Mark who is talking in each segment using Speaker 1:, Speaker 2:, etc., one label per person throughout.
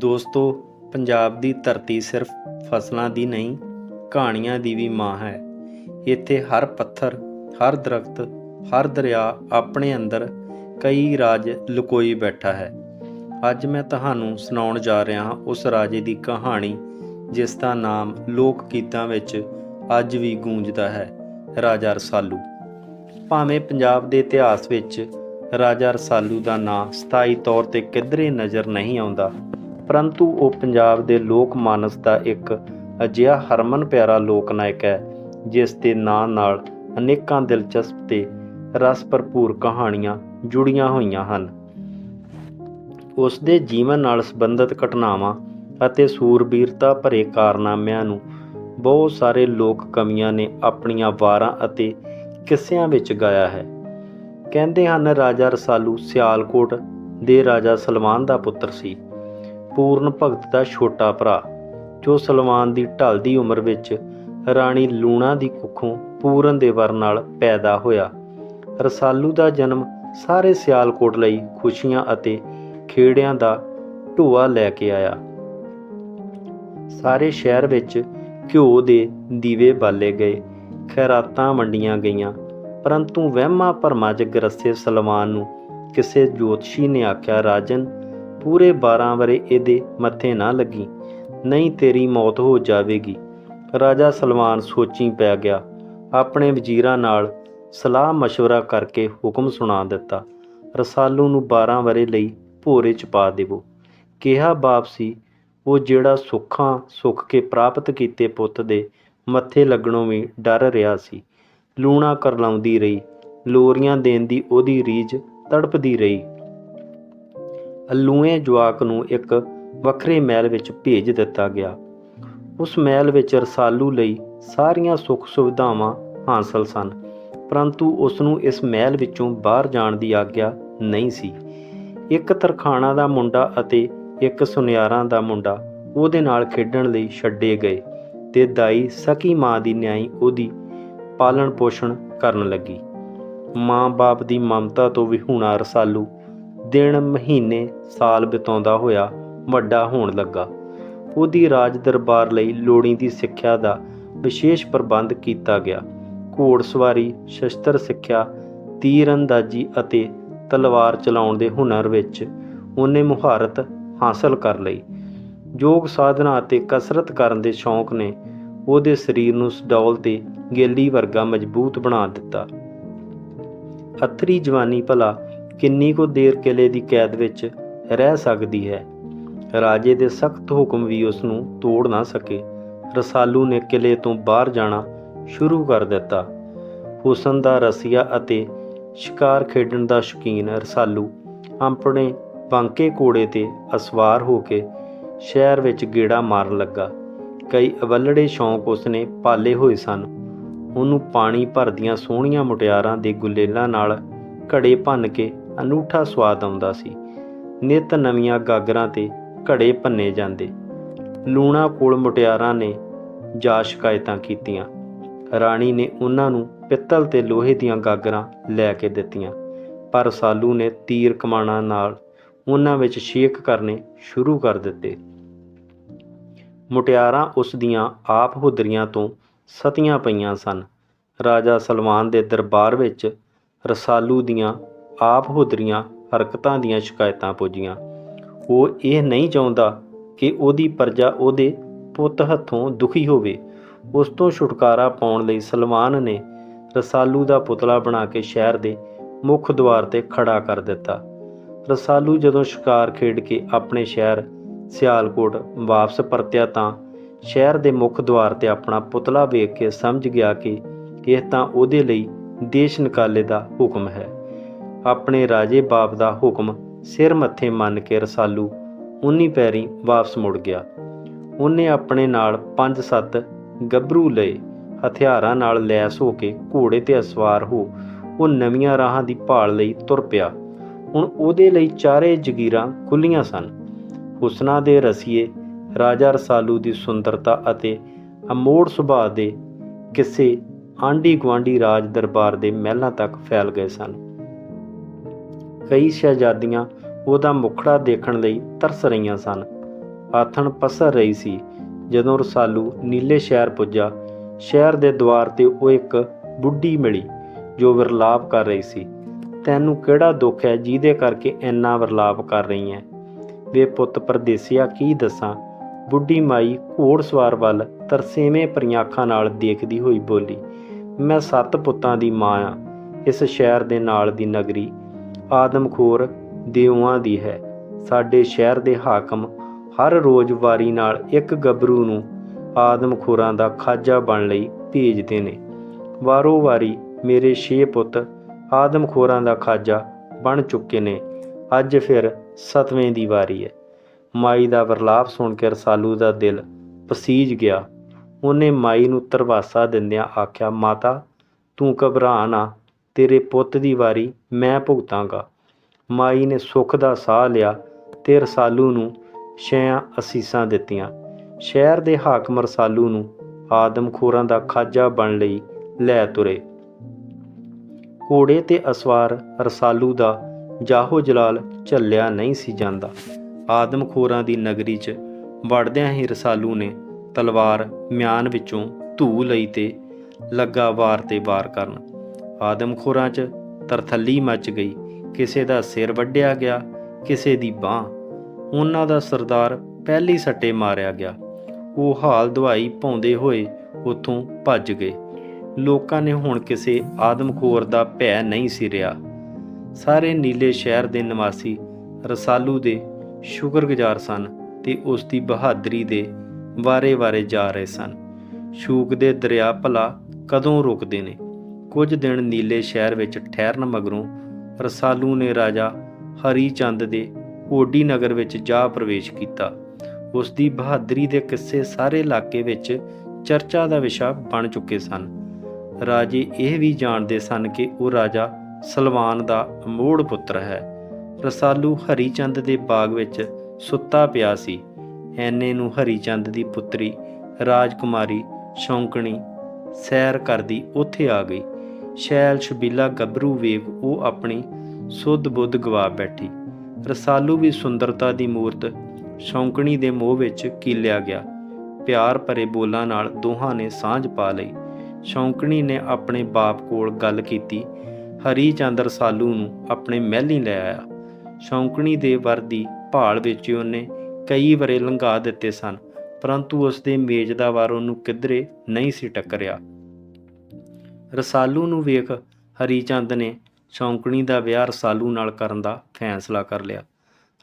Speaker 1: ਦੋਸਤੋ, ਪੰਜਾਬ ਦੀ ਧਰਤੀ ਸਿਰਫ ਫਸਲਾਂ ਦੀ ਨਹੀਂ, ਕਹਾਣੀਆਂ ਦੀ ਵੀ ਮਾਂ ਹੈ। ਇੱਥੇ ਹਰ ਪੱਥਰ, ਹਰ ਦਰਖਤ, ਹਰ ਦਰਿਆ ਆਪਣੇ ਅੰਦਰ ਕਈ ਰਾਜ ਲੁਕੋਈ ਬੈਠਾ ਹੈ। ਅੱਜ ਮੈਂ ਤੁਹਾਨੂੰ ਸੁਣਾਉਣ ਜਾ ਰਿਹਾ ਹਾਂ ਉਸ ਰਾਜੇ ਦੀ ਕਹਾਣੀ, ਜਿਸ ਦਾ ਨਾਮ ਲੋਕ ਗੀਤਾਂ ਵਿੱਚ ਅੱਜ ਵੀ ਗੂੰਜਦਾ ਹੈ, ਰਾਜਾ ਰਸਾਲੂ। ਭਾਵੇਂ ਪੰਜਾਬ ਦੇ ਇਤਿਹਾਸ ਵਿੱਚ ਰਾਜਾ ਰਸਾਲੂ ਦਾ ਨਾਂ ਸਥਾਈ ਤੌਰ ਤੇ ਕਿਧਰੇ ਨਜ਼ਰ ਨਹੀਂ ਆਉਂਦਾ ਪਰੰਤੂ ਉਹ ਪੰਜਾਬ ਦੇ ਲੋਕ ਮਾਨਸ ਦਾ ਇੱਕ ਅਜਿਹਾ ਹਰਮਨ ਪਿਆਰਾ ਲੋਕ ਨਾਇਕ ਹੈ, ਜਿਸ ਦੇ ਨਾਂ ਨਾਲ ਅਨੇਕਾਂ ਦਿਲਚਸਪ ਤੇ ਰਸ ਭਰਪੂਰ ਕਹਾਣੀਆਂ ਜੁੜੀਆਂ ਹੋਈਆਂ ਹਨ। ਉਸ ਦੇ ਜੀਵਨ ਨਾਲ ਸੰਬੰਧਿਤ ਘਟਨਾਵਾਂ ਅਤੇ ਸੂਰਬੀਰਤਾ ਭਰੇ ਕਾਰਨਾਮਿਆਂ ਨੂੰ ਬਹੁਤ ਸਾਰੇ ਲੋਕ ਕਵੀਆਂ ਨੇ ਆਪਣੀਆਂ ਵਾਰਾਂ ਅਤੇ ਕਿੱਸਿਆਂ ਵਿੱਚ ਗਾਇਆ ਹੈ। ਕਹਿੰਦੇ ਹਨ, ਰਾਜਾ ਰਸਾਲੂ ਸਿਆਲਕੋਟ ਦੇ ਰਾਜਾ ਸਲਮਾਨ ਦਾ ਪੁੱਤਰ ਸੀ। ਪੂਰਨ ਭਗਤ ਦਾ ਛੋਟਾ ਭਰਾ, ਜੋ ਸਲਮਾਨ ਦੀ ਢਲਦੀ ਉਮਰ ਵਿੱਚ ਰਾਣੀ ਲੂਣਾ ਦੀ ਕੁੱਖੋਂ ਪੂਰਨ ਦੇ ਵਰ ਨਾਲ ਪੈਦਾ ਹੋਇਆ। ਰਸਾਲੂ ਦਾ ਜਨਮ ਸਾਰੇ ਸਿਆਲਕੋਟ ਲਈ ਖੁਸ਼ੀਆਂ ਅਤੇ ਖੇੜਿਆਂ ਦਾ ਢੋਆ ਲੈ ਕੇ ਆਇਆ। ਸਾਰੇ ਸ਼ਹਿਰ ਵਿੱਚ ਘਿਓ ਦੇ ਦੀਵੇ ਬਾਲੇ ਗਏ, ਖੈਰਾਤਾਂ ਵੰਡੀਆਂ ਗਈਆਂ, ਪਰੰਤੂ ਵਹਿਮਾਂ ਭਰਮਾਂ 'ਚ ਗਰਸੇ ਸਲਮਾਨ ਨੂੰ ਕਿਸੇ ਜੋਤਸ਼ੀ ਨੇ ਆਖਿਆ, ਰਾਜਨ ਪੂਰੇ 12 ਵਰੇ ਇਹਦੇ ਮੱਥੇ ਨਾ ਲੱਗੀ ਨਹੀਂ ਤੇਰੀ ਮੌਤ ਹੋ ਜਾਵੇਗੀ ਰਾਜਾ ਸਲਮਾਨ ਸੋਚੀ ਪੈ ਗਿਆ ਆਪਣੇ ਵਜ਼ੀਰਾਂ ਨਾਲ ਸਲਾਹ مشورہ ਕਰਕੇ ਹੁਕਮ ਸੁਣਾ ਦਿੱਤਾ ਰਸਾਲੂ ਨੂੰ 12 ਵਰੇ ਲਈ ਭੋਰੇ ਚ ਪਾ ਦੇਵੋ ਕਿਹਾ ਬਾਪ ਸੀ ਉਹ ਜਿਹੜਾ ਸੁੱਖਾਂ ਸੁੱਖ ਕੇ ਪ੍ਰਾਪਤ ਕੀਤੇ ਪੁੱਤ ਦੇ ਮੱਥੇ ਲੱਗਣੋਂ ਵੀ ਡਰ ਰਿਹਾ ਸੀ ਲੂਣਾ ਕਰਲਾਉਂਦੀ ਰਹੀ ਲੋਰੀਆਂ ਦੇਣ ਦੀ ਉਹਦੀ ਰੀਝ ਤੜਪਦੀ ਰਹੀ ਅਲੂਏ ਜਵਾਕ ਨੂੰ ਇੱਕ ਵੱਖਰੇ ਮਹਿਲ ਵਿੱਚ ਭੇਜ ਦਿੱਤਾ ਗਿਆ। ਉਸ ਮਹਿਲ ਵਿੱਚ ਰਸਾਲੂ ਲਈ ਸਾਰੀਆਂ ਸੁੱਖ ਸੁਵਿਧਾਵਾਂ ਹਾਸਲ ਸਨ, ਪਰੰਤੂ ਉਸ ਨੂੰ ਇਸ ਮਹਿਲ ਵਿੱਚੋਂ ਬਾਹਰ ਜਾਣ ਦੀ ਆਗਿਆ ਨਹੀਂ ਸੀ। ਇੱਕ ਤਰਖਾਣਾ ਦਾ ਮੁੰਡਾ ਅਤੇ ਇੱਕ ਸੁਨਿਆਰਾਂ ਦਾ ਮੁੰਡਾ ਉਹਦੇ ਨਾਲ ਖੇਡਣ ਲਈ ਛੱਡੇ ਗਏ ਤੇ ਦਾਈ ਸਕੀ ਮਾਂ ਦੀ ਨਿਆਈ ਉਹਦੀ ਪਾਲਣ ਪੋਸ਼ਣ ਕਰਨ ਲੱਗੀ। ਮਾਂ-ਬਾਪ ਦੀ ਮਮਤਾ ਤੋਂ ਵਿਹੂਣਾ ਰਸਾਲੂ ਦਿਨ, ਮਹੀਨੇ, ਸਾਲ ਬਿਤਾਉਂਦਾ ਹੋਇਆ ਵੱਡਾ ਹੋਣ ਲੱਗਾ। ਉਹਦੀ ਰਾਜ ਦਰਬਾਰ ਲਈ ਲੋੜੀਂਦੀ ਸਿੱਖਿਆ ਦਾ ਵਿਸ਼ੇਸ਼ ਪ੍ਰਬੰਧ ਕੀਤਾ ਗਿਆ। ਘੋੜਸਵਾਰੀ, ਸ਼ਸਤਰ ਸਿੱਖਿਆ ਤੀਰ ਅੰਦਾਜ਼ੀ ਅਤੇ ਤਲਵਾਰ ਚਲਾਉਣ ਦੇ ਹੁਨਰ ਵਿੱਚ ਉਹਨੇ ਮੁਹਾਰਤ ਹਾਸਲ ਕਰ ਲਈ। ਯੋਗ ਸਾਧਨਾ ਅਤੇ ਕਸਰਤ ਕਰਨ ਦੇ ਸ਼ੌਂਕ ਨੇ ਉਹਦੇ ਸਰੀਰ ਨੂੰ ਸਡੌਲ ਤੇ ਗੇਲੀ ਵਰਗਾ ਮਜ਼ਬੂਤ ਬਣਾ ਦਿੱਤਾ। ਅਥਰੀ ਜਵਾਨੀ ਭਲਾ ਕਿੰਨੀ ਕੁ ਦੇਰ ਕਿਲੇ ਦੀ ਕੈਦ ਵਿੱਚ ਰਹਿ ਸਕਦੀ ਹੈ? ਰਾਜੇ ਦੇ ਸਖਤ ਹੁਕਮ ਵੀ ਉਸ ਨੂੰ ਤੋੜ ਨਾ ਸਕੇ। ਰਸਾਲੂ ਨੇ ਕਿਲੇ ਤੋਂ ਬਾਹਰ ਜਾਣਾ ਸ਼ੁਰੂ ਕਰ ਦਿੱਤਾ। ਹੁਸਨ ਦਾ ਰਸੀਆ ਅਤੇ ਸ਼ਿਕਾਰ ਖੇਡਣ ਦਾ ਸ਼ੌਕੀਨ ਰਸਾਲੂ ਆਪਣੇ ਬਾਂਕੇ ਕੋੜੇ ਤੇ ਅਸਵਾਰ ਹੋ ਕੇ ਸ਼ਹਿਰ ਵਿੱਚ ਗੇੜਾ ਮਾਰਨ ਲੱਗਾ। ਕਈ ਅਵਲੜੇ ਸ਼ੌਂਕ ਉਸਨੇ ਪਾਲੇ ਹੋਏ ਸਨ। ਉਹਨੂੰ ਪਾਣੀ ਭਰਦੀਆਂ ਸੋਹਣੀਆਂ ਮੁਟਿਆਰਾਂ ਦੇ ਗੁਲੇਲਾਂ ਨਾਲ ਘੜੇ ਭੰਨ ਕੇ ਅਨੂਠਾ ਸਵਾਦ ਆਉਂਦਾ ਸੀ। ਨਿਤ ਨਵੀਆਂ ਗਾਗਰਾਂ ਤੇ ਘੜੇ ਭੰਨੇ ਜਾਂਦੇ। ਲੂਣਾ ਕੋਲ ਮੁਟਿਆਰਾਂ ਨੇ ਜਾ ਸ਼ਿਕਾਇਤਾਂ ਕੀਤੀਆਂ। ਰਾਣੀ ਨੇ ਉਹਨਾਂ ਨੂੰ ਪਿੱਤਲ ਤੇ ਲੋਹੇ ਦੀਆਂ ਗਾਗਰਾਂ ਲੈ ਕੇ ਦਿੱਤੀਆਂ। ਪਰ ਸਾਲੂ ਨੇ ਤੀਰ ਕਮਾਣਾ ਨਾਲ ਉਹਨਾਂ ਵਿੱਚ ਛੇਕ ਕਰਨੇ ਸ਼ੁਰੂ ਕਰ ਦਿੱਤੇ। ਮੁਟਿਆਰਾਂ ਉਸ ਦੀਆਂ ਆਪ ਹੁਦਰੀਆਂ ਤੋਂ ਸਤੀਆਂ ਪਈਆਂ ਸਨ। ਰਾਜਾ ਸਲਮਾਨ ਦੇ ਦਰਬਾਰ ਵਿੱਚ ਰਸਾਲੂ ਦੀਆਂ ਆਪ ਹੁਦਰੀਆਂ ਹਰਕਤਾਂ ਦੀਆਂ ਸ਼ਿਕਾਇਤਾਂ ਪੁੱਜੀਆਂ। ਉਹ ਇਹ ਨਹੀਂ ਚਾਹੁੰਦਾ ਕਿ ਉਹਦੀ ਪਰਜਾ ਉਹਦੇ ਪੁੱਤ ਹੱਥੋਂ ਦੁਖੀ ਹੋਵੇ। ਉਸ ਤੋਂ ਛੁਟਕਾਰਾ ਪਾਉਣ ਲਈ ਸਲਮਾਨ ਨੇ ਰਸਾਲੂ ਦਾ ਪੁਤਲਾ ਬਣਾ ਕੇ ਸ਼ਹਿਰ ਦੇ ਮੁੱਖ ਦੁਆਰ ਤੇ ਖੜਾ ਕਰ ਦਿੱਤਾ। ਰਸਾਲੂ ਜਦੋਂ ਸ਼ਿਕਾਰ ਖੇਡ ਕੇ ਆਪਣੇ ਸ਼ਹਿਰ ਸਿਆਲਕੋਟ ਵਾਪਸ ਪਰਤਿਆ ਤਾਂ ਸ਼ਹਿਰ ਦੇ ਮੁੱਖ ਦੁਆਰ ਤੇ ਆਪਣਾ ਪੁਤਲਾ ਵੇਖ ਕੇ ਸਮਝ ਗਿਆ ਕਿ ਇਹ ਤਾਂ ਉਹਦੇ ਲਈ ਦੇਸ਼ ਨਿਕਾਲੇ ਦਾ ਹੁਕਮ ਹੈ। ਆਪਣੇ ਰਾਜੇ ਬਾਪ ਦਾ ਹੁਕਮ ਸਿਰ ਮੱਥੇ ਮੰਨ ਕੇ ਰਸਾਲੂ ਉਨੀ ਪੈਰੀ ਵਾਪਸ ਮੁੜ ਗਿਆ। ਉਹਨੇ ਆਪਣੇ ਨਾਲ 5-7 ਗੱਭਰੂ ਲਏ, ਹਥਿਆਰਾਂ ਨਾਲ ਲੈਸ ਹੋ ਕੇ ਘੋੜੇ ਤੇ ਅਸਵਾਰ ਹੋ ਉਹ ਨਵੀਆਂ ਰਾਹਾਂ ਦੀ ਭਾਲ ਲਈ ਤੁਰ ਪਿਆ। ਹੁਣ ਉਹਦੇ ਲਈ ਚਾਰੇ ਜਗੀਰਾਂ ਖੁੱਲੀਆਂ ਸਨ। ਹੁਸਨਾ ਦੇ ਰਸੀਏ, ਰਾਜਾ ਰਸਾਲੂ ਦੀ ਸੁੰਦਰਤਾ ਅਤੇ ਅਮੋੜ ਸੁਭਾਅ ਦੇ ਕਿਸੇ ਆਂਢੀ ਗੁਆਂਢੀ ਰਾਜ ਦਰਬਾਰ ਦੇ ਮਹਿਲਾਂ ਤੱਕ ਫੈਲ ਗਏ ਸਨ। ਕਈ ਸ਼ਹਿਜ਼ਾਦੀਆਂ ਉਹਦਾ ਮੁਖੜਾ ਦੇਖਣ ਲਈ ਤਰਸ ਰਹੀਆਂ ਸਨ। ਆਥਣ ਪਸਰ ਰਹੀ ਸੀ। ਜਦੋਂ ਰਸਾਲੂ ਨੀਲੇ ਸ਼ਹਿਰ ਪੁੱਜਾ, ਸ਼ਹਿਰ ਦੇ ਦੁਆਰ ਤੇ ਉਹ ਇੱਕ ਬੁੱਢੀ ਮਿਲੀ ਜੋ ਵਿਰਲਾਪ ਕਰ ਰਹੀ ਸੀ। ਤੈਨੂੰ ਕਿਹੜਾ ਦੁੱਖ ਹੈ ਜਿਹਦੇ ਕਰਕੇ ਇੰਨਾ ਵਿਰਲਾਪ ਕਰ ਰਹੀ ਹੈ ਵੇ ਪੁੱਤ ਪਰਦੇਸੀਆ, ਕੀ ਦੱਸਾਂ? ਬੁੱਢੀ ਮਾਈ ਘੋੜ ਸਵਾਰ ਵੱਲ ਤਰਸੇਵੇਂ ਭਰੀਆਂ ਅੱਖਾਂ ਨਾਲ ਦੇਖਦੀ ਹੋਈ ਬੋਲੀ, ਮੈਂ ਸੱਤ ਪੁੱਤਾਂ ਦੀ ਮਾਂ ਆ। ਇਸ ਸ਼ਹਿਰ ਦੇ ਨਾਲ ਦੀ ਨਗਰੀ ਆਦਮਖੋਰ ਦੇਵਾਂ ਦੀ ਹੈ। ਸਾਡੇ ਸ਼ਹਿਰ ਦੇ ਹਾਕਮ ਹਰ ਰੋਜ਼ ਵਾਰੀ ਨਾਲ ਇੱਕ ਗੱਭਰੂ ਨੂੰ ਆਦਮਖੋਰਾਂ ਦਾ ਖਾਜਾ ਬਣ ਲਈ ਭੇਜਦੇ ਨੇ। ਵਾਰੋ ਵਾਰੀ ਮੇਰੇ ਛੇ ਪੁੱਤ ਆਦਮਖੋਰਾਂ ਦਾ ਖਾਜਾ ਬਣ ਚੁੱਕੇ ਨੇ। ਅੱਜ ਫਿਰ ਸਤਵੇਂ ਦੀ ਵਾਰੀ ਹੈ। ਮਾਈ ਦਾ ਵਰਲਾਪ ਸੁਣ ਕੇ ਰਸਾਲੂ ਦਾ ਦਿਲ ਪਸੀਜ ਗਿਆ। ਉਹਨੇ ਮਾਈ ਨੂੰ ਤਰਵਾਸਾ ਦਿੰਦਿਆਂ ਆਖਿਆ, ਮਾਤਾ, ਤੂੰ ਘਬਰਾ ਨਾ। ਤੇਰੇ ਪੁੱਤ ਦੀ ਵਾਰੀ ਮੈਂ ਭੁਗਤਾਂਗਾ। ਮਾਈ ਨੇ ਸੁੱਖ ਦਾ ਸਾਹ ਲਿਆ ਤੇ ਰਸਾਲੂ ਨੂੰ ਛਿਆਂ ਅਸੀਸਾਂ ਦਿੱਤੀਆਂ। ਸ਼ਹਿਰ ਦੇ ਹਾਕਮ ਰਸਾਲੂ ਨੂੰ ਆਦਮਖੋਰਾਂ ਦਾ ਖਾਜਾ ਬਣ ਲਈ ਲੈ ਤੁਰੇ। ਘੋੜੇ ਤੇ ਅਸਵਾਰ ਰਸਾਲੂ ਦਾ ਜਾਹੋ ਜਲਾਲ ਝੱਲਿਆ ਨਹੀਂ ਸੀ ਜਾਂਦਾ। ਆਦਮਖੋਰਾਂ ਦੀ ਨਗਰੀ 'ਚ ਵੜਦਿਆਂ ਹੀ ਰਸਾਲੂ ਨੇ ਤਲਵਾਰ ਮਿਆਨ ਵਿੱਚੋਂ ਧੂ ਲਈ ਤੇ ਲੱਗਾ ਵਾਰ ਤੇ ਵਾਰ ਕਰਨ। ਆਦਮਖੋਰਾਂ 'ਚ ਤਰਥੱਲੀ ਮਚ ਗਈ। ਕਿਸੇ ਦਾ ਸਿਰ ਵੱਢਿਆ ਗਿਆ, ਕਿਸੇ ਦੀ ਬਾਹ। ਉਹਨਾਂ ਦਾ ਸਰਦਾਰ ਪਹਿਲੀ ਸੱਟੇ ਮਾਰਿਆ ਗਿਆ। ਉਹ ਹਾਲ ਦਵਾਈ ਪਾਉਂਦੇ ਹੋਏ ਉੱਥੋਂ ਭੱਜ ਗਏ। ਲੋਕਾਂ ਨੇ ਹੁਣ ਕਿਸੇ ਆਦਮਖੋਰ ਦਾ ਭੈ ਨਹੀਂ ਸਿਰਿਆ ਸਾਰੇ ਨੀਲੇ ਸ਼ਹਿਰ ਦੇ ਨਿਵਾਸੀ ਰਸਾਲੂ ਦੇ ਸ਼ੁਕਰਗੁਜ਼ਾਰ ਸਨ ਤੇ ਉਸ ਦੀ ਬਹਾਦਰੀ ਦੇ ਵਾਰੇ-ਵਾਰੇ ਜਾ ਰਹੇ ਸਨ। ਸ਼ੂਕ ਦੇ ਦਰਿਆ ਭਲਾ ਕਦੋਂ ਰੁਕਦੇ ਨੇ? ਕੁਝ ਦਿਨ ਨੀਲੇ ਸ਼ਹਿਰ ਵਿੱਚ ਠਹਿਰਨ ਮਗਰੋਂ ਰਸਾਲੂ ਨੇ ਰਾਜਾ ਹਰੀ ਚੰਦ ਦੇ ਓਡੀ ਨਗਰ ਵਿੱਚ ਜਾ ਪ੍ਰਵੇਸ਼ ਕੀਤਾ। ਉਸ ਦੀ ਬਹਾਦਰੀ ਦੇ ਕਿੱਸੇ ਸਾਰੇ ਇਲਾਕੇ ਵਿੱਚ ਚਰਚਾ ਦਾ ਵਿਸ਼ਾ ਬਣ ਚੁੱਕੇ ਸਨ। ਰਾਜੇ ਇਹ ਵੀ ਜਾਣਦੇ ਸਨ ਕਿ ਉਹ ਰਾਜਾ ਸਲਵਾਨ ਦਾ ਅਮੋੜ ਪੁੱਤਰ ਹੈ। ਰਸਾਲੂ ਹਰੀਚੰਦ ਦੇ ਬਾਗ ਵਿੱਚ ਸੁੱਤਾ ਪਿਆ ਸੀ। ਐਨੇ ਨੂੰ ਹਰੀਚੰਦ ਦੀ ਪੁੱਤਰੀ ਰਾਜਕੁਮਾਰੀ ਸ਼ੌਂਕਣੀ ਸੈਰ ਕਰਦੀ ਉੱਥੇ ਆ ਗਈ। ਸ਼ੈਲ ਛਬੀਲਾ ਗੱਭਰੂ ਵੇਗ ਉਹ ਆਪਣੀ ਸੁੱਧ ਬੁੱਧ ਗਵਾ ਬੈਠੀ। ਰਸਾਲੂ ਵੀ ਸੁੰਦਰਤਾ ਦੀ ਮੂਰਤ ਸ਼ੌਂਕਣੀ ਦੇ ਮੋਹ ਵਿੱਚ ਕੀਲਿਆ ਗਿਆ। ਪਿਆਰ ਭਰੇ ਬੋਲਾਂ ਨਾਲ ਦੋਹਾਂ ਨੇ ਸਾਂਝ ਪਾ ਲਈ। ਸ਼ੌਂਕਣੀ ਨੇ ਆਪਣੇ ਬਾਪ ਕੋਲ ਗੱਲ ਕੀਤੀ। ਹਰੀ ਚੰਦ ਰਸਾਲੂ ਨੂੰ ਆਪਣੇ ਮਹਿਲੀ ਲੈ ਆਇਆ। ਸ਼ੌਂਕਣੀ ਦੇ ਵਰ ਦੀ ਭਾਲ ਵਿੱਚ ਉਹਨੇ ਕਈ ਵਰੇ ਲੰਘਾ ਦਿੱਤੇ ਸਨ, ਪਰੰਤੂ ਉਸ ਦੇ ਮੇਜ ਦਾ ਵਾਰ ਉਹਨੂੰ ਕਿਧਰੇ ਨਹੀਂ ਸੀ ਟੱਕਰਿਆ। ਰਸਾਲੂ ਨੂੰ ਵੇਖ ਹਰੀ ਚੰਦ ਨੇ ਸ਼ੌਂਕਣੀ ਦਾ ਵਿਆਹ ਰਸਾਲੂ ਨਾਲ ਕਰਨ ਦਾ ਫੈਸਲਾ ਕਰ ਲਿਆ।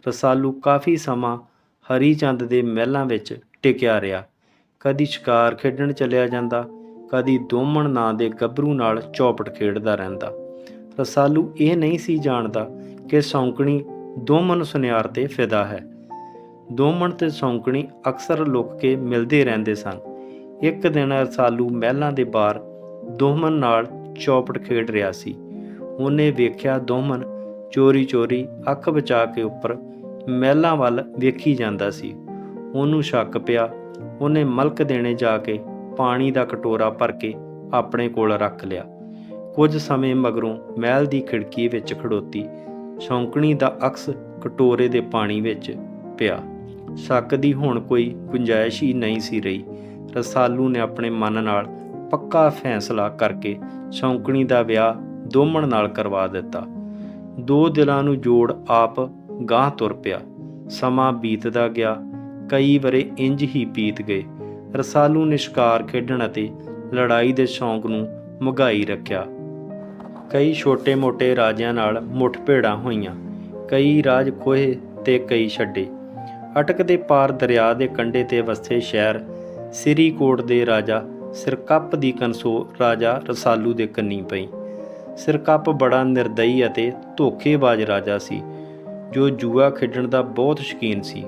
Speaker 1: ਰਸਾਲੂ ਕਾਫੀ ਸਮਾਂ ਹਰੀ ਚੰਦ ਦੇ ਮਹਿਲਾਂ ਵਿੱਚ ਟਿਕਿਆ ਰਿਹਾ। ਕਦੀ ਸ਼ਿਕਾਰ ਖੇਡਣ ਚਲਿਆ ਜਾਂਦਾ, ਕਦੀ ਦੋਮਣ ਨਾਂ ਦੇ ਗੱਭਰੂ ਨਾਲ ਚੌਪਟ ਖੇਡਦਾ ਰਹਿੰਦਾ। ਰਸਾਲੂ ਇਹ ਨਹੀਂ ਸੀ ਜਾਣਦਾ ਕਿ ਸੌਂਕਣੀ ਦੋਮਨ ਸੁਨਿਆਰ ਤੇ ਫਿਦਾ ਹੈ। ਦੋਮਣ ਤੇ ਸੌਂਕਣੀ ਅਕਸਰ ਲੁੱਕ ਕੇ ਮਿਲਦੇ ਰਹਿੰਦੇ ਸਨ। ਇੱਕ ਦਿਨ ਰਸਾਲੂ ਮਹਿਲਾਂ ਦੇ ਬਾਹਰ ਦੋਮਨ ਨਾਲ ਚੌਪਟ ਖੇਡ ਰਿਹਾ ਸੀ। ਉਹਨੇ ਵੇਖਿਆ ਦੋਮਨ ਚੋਰੀ-ਚੋਰੀ ਅੱਖ ਬਚਾ ਕੇ ਉੱਪਰ ਮਹਿਲਾਂ ਵੱਲ ਵੇਖੀ ਜਾਂਦਾ ਸੀ। ਉਹਨੂੰ ਸ਼ੱਕ ਪਿਆ, ਉਹਨੇ ਮਲਕ ਦੇਣੇ ਜਾ ਕੇ ਪਾਣੀ ਦਾ ਕਟੋਰਾ ਭਰ ਕੇ ਆਪਣੇ ਕੋਲ ਰੱਖ ਲਿਆ। ਕੁਝ ਸਮੇਂ ਮਗਰੋਂ ਮਹਿਲ ਦੀ ਖਿੜਕੀ ਵਿੱਚ ਖੜੋਤੀ। ਸ਼ੌਂਕਣੀ ਦਾ ਅਕਸ ਕਟੋਰੇ ਦੇ ਪਾਣੀ ਵਿੱਚ ਪਿਆ। ਸ਼ੱਕ ਦੀ ਹੁਣ ਕੋਈ ਗੁੰਜਾਇਸ਼ ਹੀ ਨਹੀਂ ਸੀ ਰਹੀ। ਰਸਾਲੂ ਨੇ ਆਪਣੇ ਮਨ ਨਾਲ ਪੱਕਾ ਫੈਸਲਾ ਕਰਕੇ ਸ਼ੌਂਕਣੀ ਦਾ ਵਿਆਹ ਦੋਮਣ ਨਾਲ ਕਰਵਾ ਦਿੱਤਾ। ਦੋ ਦਿਲਾਂ ਨੂੰ ਜੋੜ ਆਪ ਗਾਂਹ ਤੁਰ ਪਿਆ। ਸਮਾਂ ਬੀਤਦਾ ਗਿਆ। ਕਈ ਵਰੇ ਇੰਜ ਹੀ ਬੀਤ ਗਏ। ਰਸਾਲੂ ਨੇ ਸ਼ਿਕਾਰ ਖੇਡਣ ਅਤੇ ਲੜਾਈ ਦੇ ਸ਼ੌਂਕ ਨੂੰ ਮੁਗਾਈ ਰੱਖਿਆ। ਕਈ ਛੋਟੇ-ਮੋਟੇ ਰਾਜਿਆਂ ਨਾਲ ਮੁੱਠਭੇੜਾਂ ਹੋਈਆਂ। ਕਈ ਰਾਜ ਖੋਹੇ ਤੇ ਕਈ ਛੱਡੇ। ਅਟਕ ਦੇ ਪਾਰ ਦਰਿਆ ਦੇ ਕੰਢੇ ਤੇ ਵਸੇ ਸ਼ਹਿਰ ਸ੍ਰੀਕੋਟ ਦੇ ਰਾਜਾ ਸਿਰਕੱਪ ਦੀ ਕੰਸੋ ਰਾਜਾ ਰਸਾਲੂ ਦੇ ਕੰਨੀ ਪਈ। ਸਿਰਕੱਪ ਬੜਾ ਨਿਰਦਈ ਅਤੇ ਧੋਖੇਬਾਜ਼ ਰਾਜਾ ਸੀ, ਜੋ ਜੂਆ ਖੇਡਣ ਦਾ ਬਹੁਤ ਸ਼ੌਕੀਨ ਸੀ।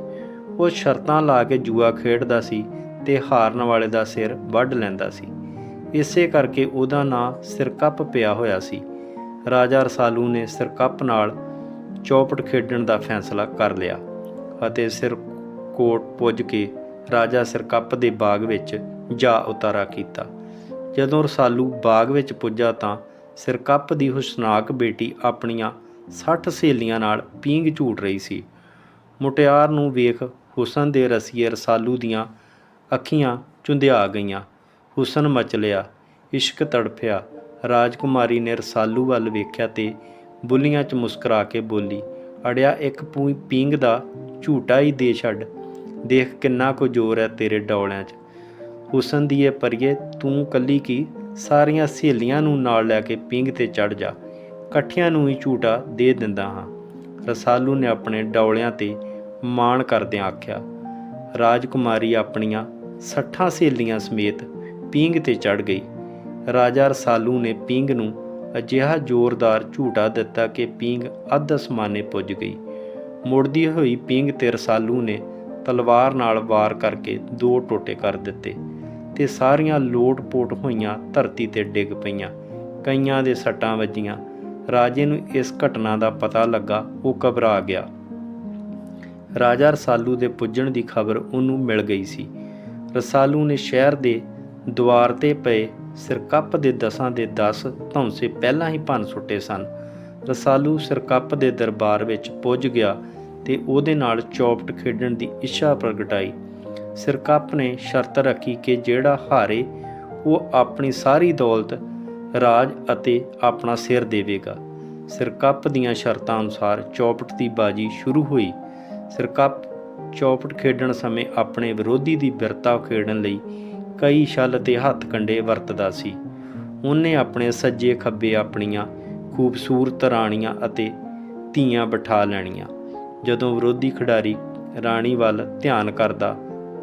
Speaker 1: ਉਹ ਸ਼ਰਤਾਂ ਲਾ ਕੇ ਜੂਆ ਖੇਡਦਾ ਸੀ ਤੇ ਹਾਰਨ ਵਾਲੇ ਦਾ ਸਿਰ ਵੱਢ ਲੈਂਦਾ ਸੀ। ਇਸੇ ਕਰਕੇ ਉਹਦਾ ਨਾਂ ਸਿਰਕੱਪ ਪਿਆ ਹੋਇਆ ਸੀ। ਰਾਜਾ ਰਸਾਲੂ ਨੇ ਸਿਰਕੱਪ ਨਾਲ ਚੌਪਟ ਖੇਡਣ ਦਾ ਫੈਸਲਾ ਕਰ ਲਿਆ ਅਤੇ ਸਿਰ ਕੋਟ ਪੁੱਜ ਕੇ ਰਾਜਾ ਸਿਰਕੱਪ ਦੇ ਬਾਗ ਵਿੱਚ ਜਾ ਉਤਾਰਾ ਕੀਤਾ। ਜਦੋਂ ਰਸਾਲੂ ਬਾਗ ਵਿੱਚ ਪੁੱਜਾ ਤਾਂ ਸਿਰਕੱਪ ਦੀ ਹੁਸਨਾਕ ਬੇਟੀ ਆਪਣੀਆਂ 60 ਸਹੇਲੀਆਂ ਨਾਲ ਪੀਂਘ ਝੂਟ ਰਹੀ ਸੀ। ਮੁਟਿਆਰ ਨੂੰ ਵੇਖ ਹੁਸਨ ਦੇ ਰਸੀਏ ਰਸਾਲੂ ਦੀਆਂ ਅੱਖੀਆਂ ਚੁੰਧਿਆ ਗਈਆਂ। ਹੁਸਨ ਮਚਲਿਆ ਇਸ਼ਕ ਤੜਫਿਆ। ਰਾਜਕੁਮਾਰੀ ਨੇ ਰਸਾਲੂ ਵੱਲ ਵੇਖਿਆ ਤੇ ਬੁੱਲੀਆਂ 'ਚ ਮੁਸਕਰਾ ਕੇ ਬੋਲੀ, ਅੜਿਆ ਇੱਕ ਪੂੰ- ਪੀਂਗ ਦਾ ਝੂਟਾ ਹੀ ਦੇ ਛੱਡ। ਦੇਖ ਕਿੰਨਾ ਕੁ ਜ਼ੋਰ ਹੈ ਤੇਰੇ ਡੌਲਿਆਂ 'ਚ। ਹੁਸਨ ਦੀ ਇਹ ਪਰੀਏ, ਤੂੰ ਕੱਲੀ ਕੀ? ਸਾਰੀਆਂ ਸਹੇਲੀਆਂ ਨੂੰ ਨਾਲ ਲੈ ਕੇ ਪਿੰਗ ਤੇ ਚੜ ਜਾ। ਇਕੱਠਿਆਂ ਨੂੰ ਹੀ ਝੂਟਾ ਦੇ ਦਿੰਦਾ ਹਾਂ। ਰਸਾਲੂ ਨੇ ਆਪਣੇ ਡੌਲਿਆਂ ਤੇ ਮਾਣ ਕਰਦਿਆਂ ਆਖਿਆ, ਰਾਜਕੁਮਾਰੀ ਆਪਣੀਆਂ ਸੱਠਾਂ ਸਹੇਲੀਆਂ ਸਮੇਤ ਪਿੰਗ ਤੇ ਚੜ ਗਈ। ਰਾਜਾ ਰਸਾਲੂ ਨੇ ਪਿੰਗ ਨੂੰ ਅਜਿਹਾ ਜ਼ੋਰਦਾਰ ਝੂਟਾ ਦਿੱਤਾ ਕਿ ਪਿੰਗ ਅੱਧ ਅਸਮਾਨੇ ਪੁੱਜ ਗਈ। ਮੁੜਦੀ ਹੋਈ ਪਿੰਗ ਤੇ ਰਸਾਲੂ ਨੇ ਤਲਵਾਰ ਨਾਲ ਵਾਰ ਕਰਕੇ ਦੋ ਟੋਟੇ ਕਰ ਦਿੱਤੇ ਤੇ ਸਾਰੀਆਂ ਲੋਟ-ਪੋਟ ਹੋਈਆਂ ਧਰਤੀ ਤੇ ਡਿੱਗ ਪਈਆਂ। ਕਈਆਂ ਦੇ ਸੱਟਾਂ ਵੱਜੀਆਂ। ਰਾਜੇ ਨੂੰ ਇਸ ਘਟਨਾ ਦਾ ਪਤਾ ਲੱਗਾ, ਉਹ ਘਬਰਾ ਗਿਆ। ਰਾਜਾ ਰਸਾਲੂ ਦੇ ਪੁੱਜਣ ਦੀ ਖਬਰ ਉਹਨੂੰ ਮਿਲ ਗਈ ਸੀ। ਰਸਾਲੂ ਨੇ ਸ਼ਹਿਰ ਦੇ ਦੁਆਰ ਤੇ ਪਏ ਸਿਰਕੱਪ ਦੇ ਦਸਾਂ ਦੇ 10 ਧੌਂਸੇ ਪਹਿਲਾਂ ਹੀ ਭੰਨ ਸੁੱਟੇ ਸਨ। ਰਸਾਲੂ ਸਿਰਕੱਪ ਦੇ ਦਰਬਾਰ ਵਿੱਚ ਪੁੱਜ ਗਿਆ ਤੇ ਉਹਦੇ ਨਾਲ ਚੌਪਟ ਖੇਡਣ ਦੀ ਇੱਛਾ ਪ੍ਰਗਟਾਈ ਸਿਰਕੱਪ ਨੇ ਸ਼ਰਤ ਰੱਖੀ ਕਿ ਜਿਹੜਾ ਹਾਰੇ, ਉਹ ਆਪਣੀ ਸਾਰੀ ਦੌਲਤ, ਰਾਜ ਅਤੇ ਆਪਣਾ ਸਿਰ ਦੇਵੇਗਾ। ਸਿਰਕੱਪ ਦੀਆਂ ਸ਼ਰਤਾਂ ਅਨੁਸਾਰ ਚੌਪਟ ਦੀ ਬਾਜੀ ਸ਼ੁਰੂ ਹੋਈ। ਸਿਰਕੱਪ ਚੌਪਟ ਖੇਡਣ ਸਮੇਂ ਆਪਣੇ ਵਿਰੋਧੀ ਦੀ ਬਿਰਤਾ ਖੇਡਣ ਲਈ ਕਈ ਛਲ ਤੇ ਹੱਥ ਕੰਡੇ ਵਰਤਦਾ ਸੀ। ਉਹਨੇ ਆਪਣੇ ਸੱਜੇ ਖੱਬੇ ਆਪਣੀਆਂ ਖੂਬਸੂਰਤ ਰਾਣੀਆਂ ਅਤੇ ਧੀਆਂ ਬਿਠਾ ਲੈਣੀਆਂ। ਜਦੋਂ ਵਿਰੋਧੀ ਖਿਡਾਰੀ ਰਾਣੀ ਵੱਲ ਧਿਆਨ ਕਰਦਾ,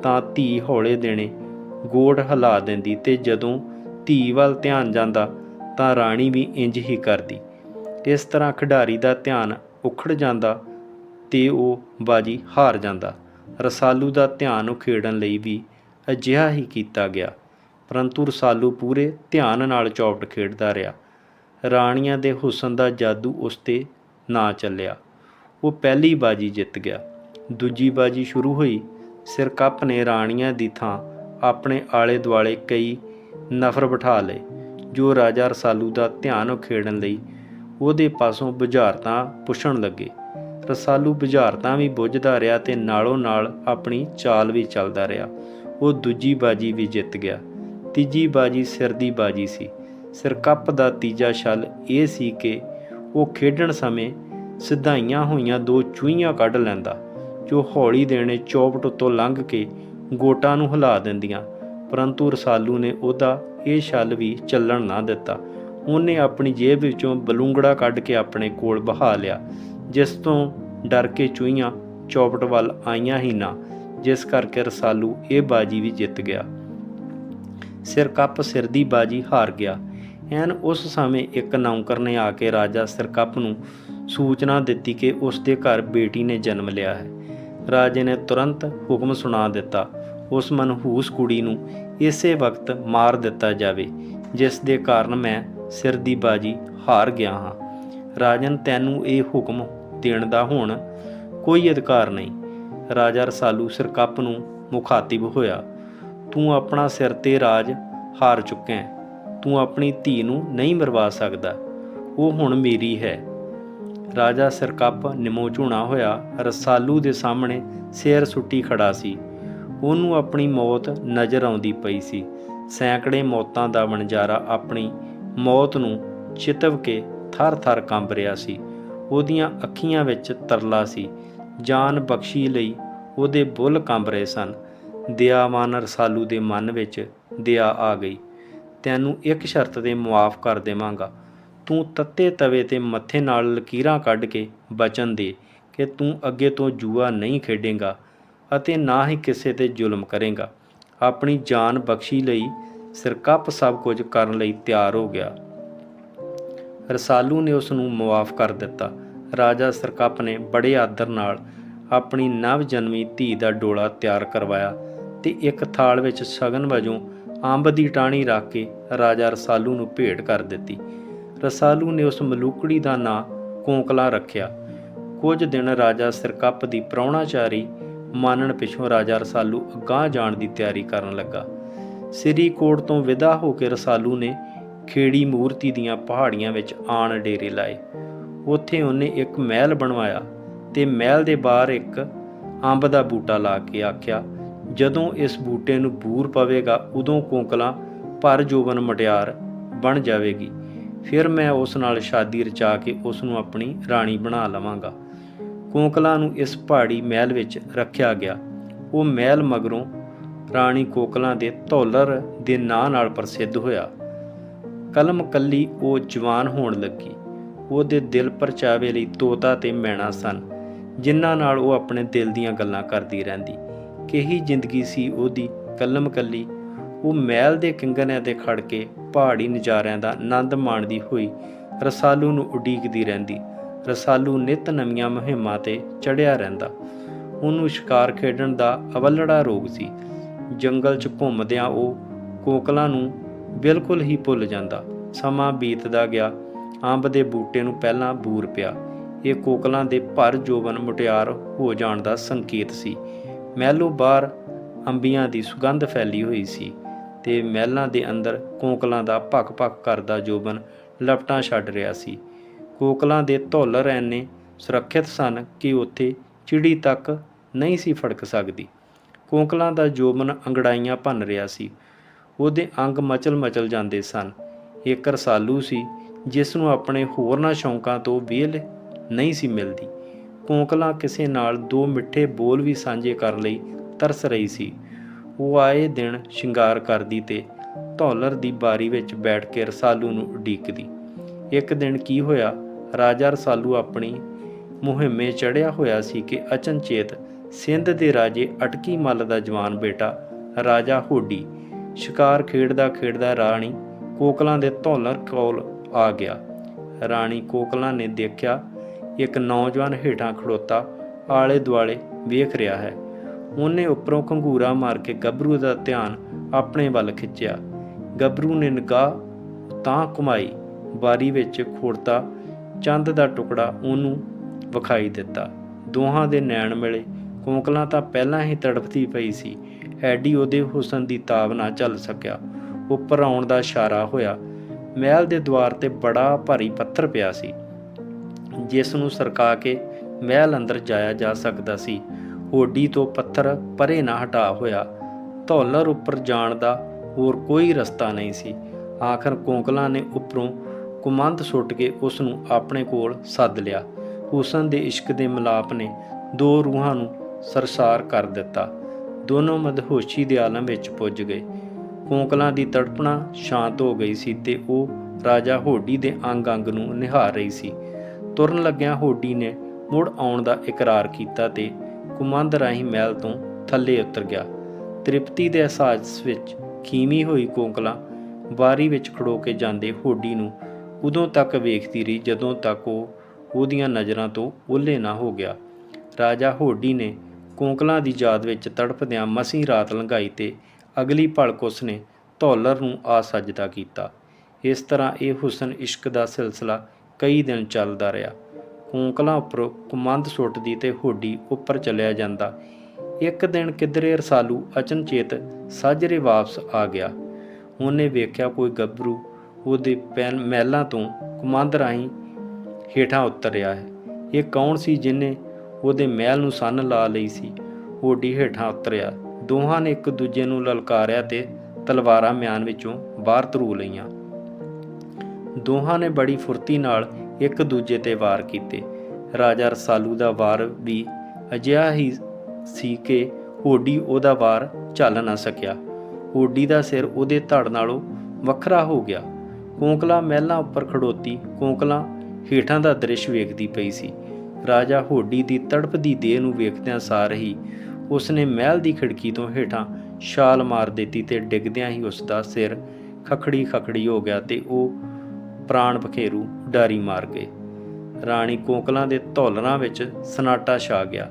Speaker 1: ਤਾਂ ਧੀ ਹੌਲੇ ਦੇਣੇ ਗੋੜ ਹਿਲਾ ਦਿੰਦੀ ਤੇ ਜਦੋਂ ਧੀ ਵੱਲ ਧਿਆਨ ਜਾਂਦਾ, ਤਾਂ ਰਾਣੀ ਵੀ ਇੰਜ ਹੀ ਕਰਦੀ। ਇਸ ਤਰ੍ਹਾਂ ਖਿਡਾਰੀ ਦਾ ਧਿਆਨ ਉਖੜ ਜਾਂਦਾ ਤੇ ਉਹ ਬਾਜੀ ਹਾਰ ਜਾਂਦਾ। ਰਸਾਲੂ ਦਾ ਧਿਆਨ ਉਖੇੜਨ ਲਈ ਵੀ ਅਜਿਹਾ ਹੀ ਕੀਤਾ ਗਿਆ, ਪਰੰਤੂ ਰਸਾਲੂ ਪੂਰੇ ਧਿਆਨ ਨਾਲ ਚੌਪਟ ਖੇਡਦਾ ਰਿਹਾ। ਰਾਣੀਆਂ ਦੇ ਹੁਸਨ ਦਾ ਜਾਦੂ ਉਸ ਤੇ ਨਾ ਚੱਲਿਆ। ਉਹ ਪਹਿਲੀ ਬਾਜੀ ਜਿੱਤ ਗਿਆ। ਦੂਜੀ ਬਾਜੀ ਸ਼ੁਰੂ ਹੋਈ। ਸਿਰਕੱਪ ਨੇ ਰਾਣੀਆਂ ਦੀ ਥਾਂ ਆਪਣੇ ਆਲੇ ਦੁਆਲੇ ਕਈ ਨਫਰ ਬਿਠਾ ਲਏ, ਜੋ ਰਾਜਾ ਰਸਾਲੂ ਦਾ ਧਿਆਨ ਉਖੇੜਨ ਲਈ ਉਹਦੇ ਪਾਸੋਂ ਬੁਝਾਰਤਾਂ ਪੁੱਛਣ ਲੱਗੇ। ਰਸਾਲੂ ਬੁਝਾਰਤਾਂ ਵੀ ਬੁੱਝਦਾ ਰਿਹਾ ਤੇ ਨਾਲੋਂ ਨਾਲ ਆਪਣੀ ਚਾਲ ਵੀ ਚੱਲਦਾ ਰਿਹਾ। ਉਹ ਦੂਜੀ ਬਾਜੀ ਵੀ ਜਿੱਤ ਗਿਆ। ਤੀਜੀ ਬਾਜੀ ਸਿਰ ਦੀ ਬਾਜੀ ਸੀ। ਸਿਰਕੱਪ ਦਾ ਤੀਜਾ ਛਲ ਇਹ ਸੀ ਕਿ ਉਹ ਖੇਡਣ ਸਮੇਂ ਸਿਧਾਈਆਂ ਹੋਈਆਂ ਦੋ ਚੂਹੀਆਂ ਕੱਢ ਲੈਂਦਾ, ਜੋ ਹੌਲੀ ਦੇਣੇ ਚੌਪਟ ਉੱਤੋਂ ਲੰਘ ਕੇ ਗੋਟਾਂ ਨੂੰ ਹਿਲਾ ਦਿੰਦੀਆਂ, ਪਰੰਤੂ ਰਸਾਲੂ ਨੇ ਉਹਦਾ ਇਹ ਛਲ ਵੀ ਚੱਲਣ ਨਾ ਦਿੱਤਾ। ਉਹਨੇ ਆਪਣੀ ਜੇਬ ਵਿੱਚੋਂ ਬਲੂੰਗੜਾ ਕੱਢ ਕੇ ਆਪਣੇ ਕੋਲ ਬਹਾ ਲਿਆ, ਜਿਸ ਤੋਂ ਡਰ ਕੇ ਚੂਹੀਆਂ ਚੌਪਟ ਵੱਲ ਆਈਆਂ ਹੀ ਨਾ, ਜਿਸ ਕਰਕੇ ਰਸਾਲੂ ਇਹ ਬਾਜੀ ਵੀ ਜਿੱਤ ਗਿਆ। ਸਿਰਕੱਪ ਸਿਰ ਦੀ ਬਾਜੀ ਹਾਰ ਗਿਆ। ਐਨ ਉਸ ਸਮੇਂ ਇੱਕ ਨੌਕਰ ਨੇ ਆ ਕੇ ਰਾਜਾ ਸਿਰਕੱਪ ਨੂੰ ਸੂਚਨਾ ਦਿੱਤੀ ਕਿ ਉਸ ਦੇ ਘਰ ਬੇਟੀ ਨੇ ਜਨਮ ਲਿਆ ਹੈ। ਰਾਜੇ ਨੇ ਤੁਰੰਤ ਹੁਕਮ ਸੁਣਾ ਦਿੱਤਾ, ਉਸ ਮਨਹੂਸ ਕੁੜੀ ਨੂੰ ਇਸੇ ਵਕਤ ਮਾਰ ਦਿੱਤਾ ਜਾਵੇ, ਜਿਸ ਦੇ ਕਾਰਨ ਮੈਂ ਸਿਰ ਦੀ ਬਾਜੀ ਹਾਰ ਗਿਆ ਹਾਂ। ਰਾਜਨ, ਤੈਨੂੰ ਇਹ ਹੁਕਮ ਦੇਣ ਦਾ ਹੁਣ ਕੋਈ ਅਧਿਕਾਰ ਨਹੀਂ। ਰਾਜਾ ਰਸਾਲੂ ਸਿਰਕੱਪ ਨੂੰ ਮੁਖਾਤਿਬ ਹੋਇਆ, ਤੂੰ ਆਪਣਾ ਸਿਰ ਤੇ ਰਾਜ ਹਾਰ ਚੁੱਕਾ ਹੈ। ਤੂੰ ਆਪਣੀ ਧੀ ਨੂੰ ਨਹੀਂ ਮਰਵਾ ਸਕਦਾ। ਉਹ ਹੁਣ ਮੇਰੀ ਹੈ। ਰਾਜਾ ਸਿਰਕੱਪ ਨਿਮੋ ਝੂਣਾ ਹੋਇਆ ਰਸਾਲੂ ਦੇ ਸਾਹਮਣੇ ਸਿਰ ਸੁੱਟੀ ਖੜਾ ਸੀ। ਉਹਨੂੰ ਆਪਣੀ ਮੌਤ ਨਜ਼ਰ ਆਉਂਦੀ ਪਈ ਸੀ। ਸੈਂਕੜੇ ਮੌਤਾਂ ਦਾ ਵਣਜਾਰਾ ਆਪਣੀ ਮੌਤ ਨੂੰ ਚਿਤਵ ਕੇ ਥਰ-ਥਰ ਕੰਬ ਰਿਹਾ ਸੀ। ਉਹਦੀਆਂ ਅੱਖੀਆਂ ਵਿੱਚ ਤਰਲਾ ਸੀ। ਜਾਨ ਬਖਸ਼ੀ ਲਈ ਉਹਦੇ ਬੁੱਲ ਕੰਬ ਰਹੇ ਸਨ। ਦਿਆਵਾਨ ਰਸਾਲੂ ਦੇ ਮਨ ਵਿੱਚ ਦਇਆ ਆ ਗਈ। ਤੈਨੂੰ ਇੱਕ ਸ਼ਰਤ ਤੇ ਮੁਆਫ ਕਰ ਦੇਵਾਂਗਾ। ਤੂੰ ਤੱਤੇ ਤਵੇ ਤੇ ਮੱਥੇ ਨਾਲ ਲਕੀਰਾਂ ਕੱਢ ਕੇ ਬਚਨ ਦੇ ਕਿ ਤੂੰ ਅੱਗੇ ਤੋਂ ਜੂਆ ਨਹੀਂ ਖੇਡੇਗਾ ਅਤੇ ਨਾ ਹੀ ਕਿਸੇ ਤੇ ਜ਼ੁਲਮ ਕਰੇਗਾ। ਆਪਣੀ ਜਾਨ ਬਖਸ਼ੀ ਲਈ ਸਿਰਕੱਪ ਸਭ ਕੁਝ ਕਰਨ ਲਈ ਤਿਆਰ ਹੋ ਗਿਆ। ਰਸਾਲੂ ਨੇ ਉਸ ਨੂੰ ਮੁਆਫ ਕਰ ਦਿੱਤਾ। ਰਾਜਾ ਸਿਰਕੱਪ ਨੇ ਬੜੇ ਆਦਰ ਨਾਲ ਆਪਣੀ ਨਵ ਜਨਮੀ ਧੀ ਦਾ ਡੋਲਾ ਤਿਆਰ ਕਰਵਾਇਆ ਤੇ ਇੱਕ ਥਾਲ ਵਿੱਚ ਸ਼ਗਨ ਵਜੋਂ ਅੰਬ ਦੀ ਟਾਹਣੀ ਰੱਖ ਕੇ ਰਾਜਾ ਰਸਾਲੂ ਨੂੰ ਭੇਟ ਕਰ ਦਿੱਤੀ। ਰਸਾਲੂ ਨੇ ਉਸ ਮਲੂਕੜੀ ਦਾ ਨਾਂ ਕੋਂਕਲਾ ਰੱਖਿਆ। ਕੁਝ ਦਿਨ ਰਾਜਾ ਸਿਰਕੱਪ ਦੀ ਪ੍ਰਾਹੁਣਾਚਾਰੀ ਮਾਨਣ ਪਿਛੋਂ ਰਾਜਾ ਰਸਾਲੂ ਅਗਾਂਹ ਜਾਣ ਦੀ ਤਿਆਰੀ ਕਰਨ ਲੱਗਾ। ਸ੍ਰੀ ਕੋਟ ਤੋਂ ਵਿਦਾ ਹੋ ਕੇ ਰਸਾਲੂ ਨੇ ਖੇੜੀ ਮੂਰਤੀ ਦੀਆਂ ਪਹਾੜੀਆਂ ਵਿੱਚ ਆਣ ਡੇਰੇ ਲਾਏ। ਉੱਥੇ ਉਹਨੇ ਇੱਕ ਮਹਿਲ ਬਣਵਾਇਆ ਤੇ ਮਹਿਲ ਦੇ ਬਾਹਰ ਇੱਕ ਅੰਬ ਦਾ ਬੂਟਾ ਲਾ ਕੇ ਆਖਿਆ, ਜਦੋਂ ਇਸ ਬੂਟੇ ਨੂੰ ਬੂਰ ਪਵੇਗਾ, ਉਦੋਂ ਕੋਕਲਾਂ ਭਰ ਜੋਬਨ ਮਟਿਆਰ ਬਣ ਜਾਵੇਗੀ। ਫਿਰ ਮੈਂ ਉਸ ਨਾਲ ਸ਼ਾਦੀ ਰਚਾ ਕੇ ਉਸ ਨੂੰ ਆਪਣੀ ਰਾਣੀ ਬਣਾ ਲਵਾਂਗਾ। ਕੋਕਲਾਂ ਨੂੰ ਇਸ ਪਹਾੜੀ ਮਹਿਲ ਵਿੱਚ ਰੱਖਿਆ ਗਿਆ। ਉਹ ਮਹਿਲ ਮਗਰੋਂ ਰਾਣੀ ਕੋਕਲਾਂ ਦੇ ਧੌਲਰ ਦੇ ਨਾਂ ਨਾਲ ਪ੍ਰਸਿੱਧ ਹੋਇਆ। ਕਲਮ ਕੱਲੀ ਉਹ ਜਵਾਨ ਹੋਣ ਲੱਗੀ। ਉਹਦੇ ਦਿਲ ਪਰਚਾਵੇ ਲਈ ਤੋਤਾ ਤੇ ਮੈਣਾ ਸਨ, ਜਿਨ੍ਹਾਂ ਨਾਲ ਉਹ ਆਪਣੇ ਦਿਲ ਦੀਆਂ ਗੱਲਾਂ ਕਰਦੀ ਰਹਿੰਦੀ। ਕਿਹੀ ਜ਼ਿੰਦਗੀ ਸੀ ਉਹਦੀ ਕਲਮ ਕੱਲੀ ਉਹ ਮਹਿਲ ਦੇ ਕਿੰਗਰਿਆਂ ਤੇ ਖੜ ਕੇ ਪਹਾੜੀ ਨਜ਼ਾਰਿਆਂ ਦਾ ਆਨੰਦ ਮਾਣਦੀ ਹੋਈ ਰਸਾਲੂ ਨੂੰ ਉਡੀਕਦੀ ਰਹਿੰਦੀ। ਰਸਾਲੂ ਨਿਤ ਨਵੀਆਂ ਮੁਹਿੰਮਾਂ ਤੇ ਚੜਿਆ ਰਹਿੰਦਾ। ਉਹਨੂੰ ਸ਼ਿਕਾਰ ਖੇਡਣ ਦਾ ਅਵਲੜਾ ਰੋਗ ਸੀ। ਜੰਗਲ 'ਚ ਘੁੰਮਦਿਆਂ ਉਹ ਕੋਕਲਾਂ ਨੂੰ ਬਿਲਕੁਲ ਹੀ ਭੁੱਲ ਜਾਂਦਾ। ਸਮਾਂ ਬੀਤਦਾ ਗਿਆ। ਅੰਬ ਦੇ ਬੂਟੇ ਨੂੰ ਪਹਿਲਾਂ ਬੂਰ ਪਿਆ। ਇਹ ਕੋਕਲਾਂ ਦੇ ਭਰ ਜੋਬਨ ਮੁਟਿਆਰ ਹੋ ਜਾਣ ਦਾ ਸੰਕੇਤ ਸੀ। ਮਹਿਲੋਂ ਬਾਹਰ ਅੰਬੀਆਂ ਦੀ ਸੁਗੰਧ ਫੈਲੀ ਹੋਈ ਸੀ। ਤੇ ਮਹਿਲਾਂ ਦੇ ਅੰਦਰ ਕੋਕਲਾਂ ਦਾ ਭਕ-ਭਕ ਕਰਦਾ ਜੋਬਨ ਲਪਟਾਂ ਛੱਡ ਰਿਹਾ ਸੀ। ਕੋਕਲਾਂ ਦੇ ਧੌਲਰ ਐਨੇ ਸੁਰੱਖਿਅਤ ਸਨ ਕਿ ਉੱਥੇ ਚਿੜੀ ਤੱਕ ਨਹੀਂ ਸੀ ਫੜਕ ਸਕਦੀ। ਕੋਕਲਾਂ ਦਾ ਜੋਬਨ ਅੰਗੜਾਈਆਂ ਭੰਨ ਰਿਹਾ ਸੀ। ਉਹਦੇ ਅੰਗ ਮਚਲ-ਮਚਲ ਜਾਂਦੇ ਸਨ। ਇੱਕ ਰਸਾਲੂ ਸੀ ਜਿਸ ਨੂੰ ਆਪਣੇ ਹੋਰਨਾਂ ਸ਼ੌਂਕਾਂ ਤੋਂ ਵਿਹਲ ਨਹੀਂ ਸੀ ਮਿਲਦੀ। ਕੋਕਲਾਂ ਕਿਸੇ ਨਾਲ ਦੋ ਮਿੱਠੇ ਬੋਲ ਵੀ ਸਾਂਝੇ ਕਰਨ ਲਈ ਤਰਸ ਰਹੀ ਸੀ। ਉਹ ਆਏ ਦਿਨ ਸ਼ਿੰਗਾਰ ਕਰਦੀ ਤੇ ਧੌਲਰ ਦੀ ਬਾਰੀ ਵਿੱਚ ਬੈਠ ਕੇ ਰਸਾਲੂ ਨੂੰ ਉਡੀਕਦੀ। ਇੱਕ ਦਿਨ ਕੀ ਹੋਇਆ? ਰਾਜਾ ਰਸਾਲੂ ਆਪਣੀ ਮੁਹਿੰਮੇ ਚੜਿਆ ਹੋਇਆ ਸੀ ਕਿ ਅਚਨਚੇਤ ਸਿੰਧ ਦੇ ਰਾਜੇ ਅਟਕੀ ਮੱਲ ਦਾ ਜਵਾਨ ਬੇਟਾ ਰਾਜਾ ਹੋਡੀ, ਸ਼ਿਕਾਰ ਖੇਡਦਾ ਖੇਡਦਾ ਰਾਣੀ ਕੋਕਲਾਂ ਦੇ ਧੌਲਰ ਕੋਲ ਆ ਗਿਆ। ਰਾਣੀ ਕੋਕਲਾਂ ਨੇ ਦੇਖਿਆ, ਇੱਕ ਨੌਜਵਾਨ ਹੇਠਾਂ ਖੜੋਤਾ ਆਲੇ ਦੁਆਲੇ ਵੇਖ ਰਿਹਾ ਹੈ। ਉਹਨੇ ਉੱਪਰੋਂ ਘੰਗੂਰਾ ਮਾਰ ਕੇ ਗੱਭਰੂ ਦਾ ਧਿਆਨ ਆਪਣੇ ਵੱਲ ਖਿੱਚਿਆ। ਗੱਭਰੂ ਨੇ ਨਿਗਾਹ ਤਾਂ ਘੁਮਾਈ, ਬਾਰੀ ਵਿੱਚ ਖੋੜਤਾ, ਚੰਦ ਦਾ ਟੁਕੜਾ ਉਹਨੂੰ ਵਿਖਾਈ ਦਿੱਤਾ। ਦੋਹਾਂ ਦੇ ਨੈਣ ਮਿਲੇ। ਕੋਕਲਾਂ ਤਾਂ ਪਹਿਲਾਂ ਹੀ ਤੜਫਦੀ ਪਈ ਸੀ। ਐਡੀ ਉਹਦੇ ਹੁਸਨ ਦੀ ਤਾਬ ਨਾ ਚੱਲ ਸਕਿਆ। ਉੱਪਰ ਆਉਣ ਦਾ ਇਸ਼ਾਰਾ ਹੋਇਆ। ਮਹਿਲ ਦੇ ਦੁਆਰ ਤੇ ਬੜਾ ਭਾਰੀ ਪੱਥਰ ਪਿਆ ਸੀ, ਜਿਸ ਨੂੰ ਸਰਕਾ ਕੇ ਮਹਿਲ ਅੰਦਰ ਜਾਇਆ ਜਾ ਸਕਦਾ ਸੀ। ਹੋਡੀ ਤੋਂ ਪੱਥਰ ਪਰੇ ਨਾ ਹਟਾ ਹੋਇਆ, ਧੌਲਰ ਉੱਪਰ ਜਾਣ ਦਾ ਹੋਰ ਕੋਈ ਰਸਤਾ ਨਹੀਂ ਸੀ। ਆਖਰ ਕੋਕਲਾਂ ਨੇ ਉੱਪਰੋਂ ਕੁਮੰਦ ਸੁੱਟ ਕੇ ਉਸ ਨੂੰ ਆਪਣੇ ਕੋਲ ਸੱਦ ਲਿਆ। ਹੁਸਨ ਦੇ ਇਸ਼ਕ ਦੇ ਮਿਲਾਪ ਨੇ ਦੋ ਰੂਹਾਂ ਨੂੰ ਸਰਸਾਰ ਕਰ ਦਿੱਤਾ। ਦੋਨੋਂ ਮਦਹੋਸ਼ੀ ਦੇ ਆਲਮ ਵਿੱਚ ਪੁੱਜ ਗਏ। ਕੋਕਲਾਂ ਦੀ ਤੜਪਣਾ ਸ਼ਾਂਤ ਹੋ ਗਈ ਸੀ ਤੇ ਉਹ ਰਾਜਾ ਹੋਡੀ ਦੇ ਅੰਗ ਅੰਗ ਨੂੰ ਨਿਹਾਰ ਰਹੀ ਸੀ। ਤੁਰਨ ਲੱਗਿਆਂ ਹੋਡੀ ਨੇ ਮੁੜ ਆਉਣ ਦਾ ਇਕਰਾਰ ਕੀਤਾ ਤੇ ਕੁਮੰਦ ਰਾਹੀਂ ਮਹਿਲ ਤੋਂ ਥੱਲੇ ਉਤਰ ਗਿਆ। ਤ੍ਰਿਪਤੀ ਦੇ ਅਹਿਸਾਸ ਵਿੱਚ ਖੀਮੀ ਹੋਈ ਕੋਕਲਾ ਬਾਰੀ ਵਿੱਚ ਖੜੋ ਕੇ ਜਾਂਦੇ ਹੋਡੀ ਨੂੰ ਉਦੋਂ ਤੱਕ ਵੇਖਦੀ ਰਹੀ ਜਦੋਂ ਤੱਕ ਉਹ ਉਹਦੀਆਂ ਨਜ਼ਰਾਂ ਤੋਂ ਓਲੇ ਨਾ ਹੋ ਗਿਆ। ਰਾਜਾ ਹੋਡੀ ਨੇ ਕੋਕਲਾਂ ਦੀ ਯਾਦ ਵਿੱਚ ਤੜਪਦਿਆਂ ਮਸੀਂ ਰਾਤ ਲੰਘਾਈ ਤੇ ਅਗਲੀ ਭਲਕ ਉਸਨੇ ਧੌਲਰ ਨੂੰ ਆ ਸਜਦਾ ਕੀਤਾ। ਇਸ ਤਰ੍ਹਾਂ ਇਹ ਹੁਸਨ ਇਸ਼ਕ ਦਾ ਸਿਲਸਿਲਾ ਕਈ ਦਿਨ ਚੱਲਦਾ ਰਿਹਾ। ਕੋਕਲਾਂ ਉੱਪਰ ਕੁਮੰਦ ਸੁੱਟਦੀ ਤੇ ਹੋਡੀ ਉੱਪਰ ਚਲਿਆ ਜਾਂਦਾ। ਇੱਕ ਦਿਨ ਕਿਧਰੇ ਰਸਾਲੂ ਅਚਨਚੇਤ ਸਾਜਰੇ ਵਾਪਸ ਆ ਗਿਆ। ਉਹਨੇ ਵੇਖਿਆ ਕੋਈ ਗੱਭਰੂ ਉਹਦੇ ਪੈਨ ਮਹਿਲਾਂ ਤੋਂ ਕੁਮੰਦ ਰਾਹੀਂ ਹੇਠਾਂ ਉਤਰਿਆ ਹੈ। ਇਹ ਕੌਣ ਸੀ ਜਿਨੇ ਉਹਦੇ ਮਹਿਲ ਨੂੰ ਸੰਨ ਲਾ ਲਈ ਸੀ? ਹੋਡੀ ਹੇਠਾਂ ਉਤਰਿਆ। ਦੋਹਾਂ ਨੇ ਇੱਕ ਦੂਜੇ ਨੂੰ ਲਲਕਾਰਿਆ ਤੇ ਤਲਵਾਰਾਂ ਮਿਆਨ ਵਿੱਚੋਂ ਬਾਹਰ ਧਰੂ ਲਈਆਂ। ਦੋਹਾਂ ਨੇ ਬੜੀ ਫੁਰਤੀ ਨਾਲ ਇੱਕ ਦੂਜੇ ਤੇ ਵਾਰ ਕੀਤੇ। ਰਾਜਾ ਰਸਾਲੂ ਦਾ ਵਾਰ ਵੀ ਅਜਿਹਾ ਹੀ ਸੀ ਕਿ ਹੋਡੀ ਉਹਦਾ ਵਾਰ ਚੱਲ ਨਾ ਸਕਿਆ। ਹੋਡੀ ਦਾ ਸਿਰ ਉਹਦੇ ਧੜ ਨਾਲੋਂ ਵੱਖਰਾ ਹੋ ਗਿਆ। ਕੋਕਲਾ ਮਹਿਲਾਂ ਉੱਪਰ ਖੜੋਤੀ ਕੋਕਲਾ ਹੇਠਾਂ ਦਾ ਦ੍ਰਿਸ਼ ਵੇਖਦੀ ਪਈ ਸੀ। ਰਾਜਾ ਹੋਡੀ ਦੀ ਤੜਪਦੀ ਦੇਹ ਨੂੰ ਵੇਖਦਿਆਂ ਸਾਰ ਹੀ ਉਸਨੇ ਮਹਿਲ ਦੀ ਖਿੜਕੀ ਤੋਂ ਹੇਠਾਂ ਛਾਲ ਮਾਰ ਦਿੱਤੀ ਤੇ ਡਿੱਗਦਿਆਂ ਹੀ ਉਸ ਦਾ ਸਿਰ ਖਖੜੀ ਖਖੜੀ ਹੋ ਗਿਆ ਤੇ ਉਹ ਪ੍ਰਾਣ ਬਖੇਰੂ ਡਾਰੀ ਮਾਰ ਗਏ। ਰਾਣੀ ਕੋਕਲਾਂ ਦੇ ਧੌਲਰਾਂ ਵਿੱਚ ਸਨਾਟਾ ਛਾ ਗਿਆ।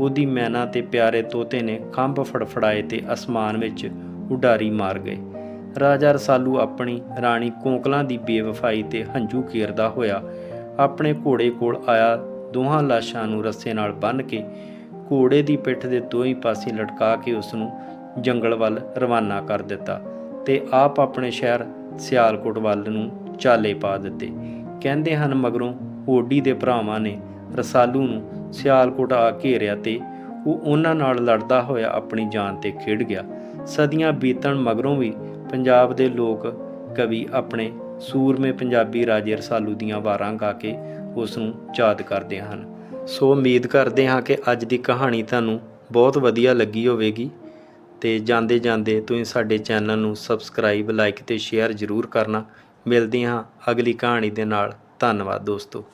Speaker 1: ਉਹਦੀ ਮੈਨਾ ਤੇ ਪਿਆਰੇ ਤੋਤੇ ਨੇ ਖੰਭ ਫੜਫੜਾਏ ਤੇ ਅਸਮਾਨ ਵਿੱਚ ਉਡਾਰੀ ਮਾਰ ਗਏ। ਰਾਜਾ ਰਸਾਲੂ ਆਪਣੀ ਰਾਣੀ ਕੋਕਲਾਂ ਦੀ ਬੇਵਫਾਈ ਤੇ ਹੰਝੂ ਕੇਰਦਾ ਹੋਇਆ ਆਪਣੇ ਘੋੜੇ ਕੋਲ ਆਇਆ, ਦੋਹਾਂ ਲਾਸ਼ਾਂ ਨੂੰ ਰੱਸੇ ਨਾਲ ਬੰਨ੍ਹ ਕੇ ਘੋੜੇ ਦੀ ਪਿੱਠ ਦੇ ਦੋਹੀਂ ਪਾਸੇ ਲਟਕਾ ਕੇ ਉਸ ਨੂੰ ਜੰਗਲ ਵੱਲ ਰਵਾਨਾ ਕਰ ਦਿੱਤਾ ਤੇ ਆਪ ਆਪਣੇ ਸ਼ਹਿਰ ਸਿਆਲਕੋਟ ਵੱਲ ਨੂੰ ਚਾਲੇ ਪਾ ਦਿੱਤੇ। ਕਹਿੰਦੇ ਹਨ ਮਗਰੋਂ ਹੋਡੀ ਦੇ ਭਰਾਵਾਂ ਨੇ ਰਸਾਲੂ ਨੂੰ ਸਿਆਲਕੋਟ ਆ ਘੇਰਿਆ ਤੇ ਉਹ ਉਹਨਾਂ ਨਾਲ ਲੜਦਾ ਹੋਇਆ ਆਪਣੀ ਜਾਨ ਤੇ ਖੇਡ ਗਿਆ। ਸਦੀਆਂ ਬੀਤਣ ਮਗਰੋਂ ਵੀ ਪੰਜਾਬ ਦੇ ਲੋਕ ਕਵੀ ਆਪਣੇ ਸੂਰਮੇ ਪੰਜਾਬੀ ਰਾਜੇ ਰਸਾਲੂ ਦੀਆਂ ਵਾਰਾਂ ਗਾ ਕੇ ਉਸ ਨੂੰ ਯਾਦ ਕਰਦੇ ਹਨ। ਸੋ ਉਮੀਦ ਕਰਦੇ ਹਾਂ ਕਿ ਅੱਜ ਦੀ ਕਹਾਣੀ ਤੁਹਾਨੂੰ ਬਹੁਤ ਵਧੀਆ ਲੱਗੀ ਹੋਵੇਗੀ ਤੇ ਜਾਂਦੇ ਜਾਂਦੇ ਤੁਸੀਂ ਸਾਡੇ ਚੈਨਲ ਨੂੰ ਸਬਸਕ੍ਰਾਈਬ ਲਾਈਕ ਤੇ ਸ਼ੇਅਰ ਜ਼ਰੂਰ ਕਰਨਾ। ਮਿਲਦੇ ਹਾਂ ਅਗਲੀ ਕਹਾਣੀ ਦੇ ਨਾਲ। ਧੰਨਵਾਦ ਦੋਸਤੋ।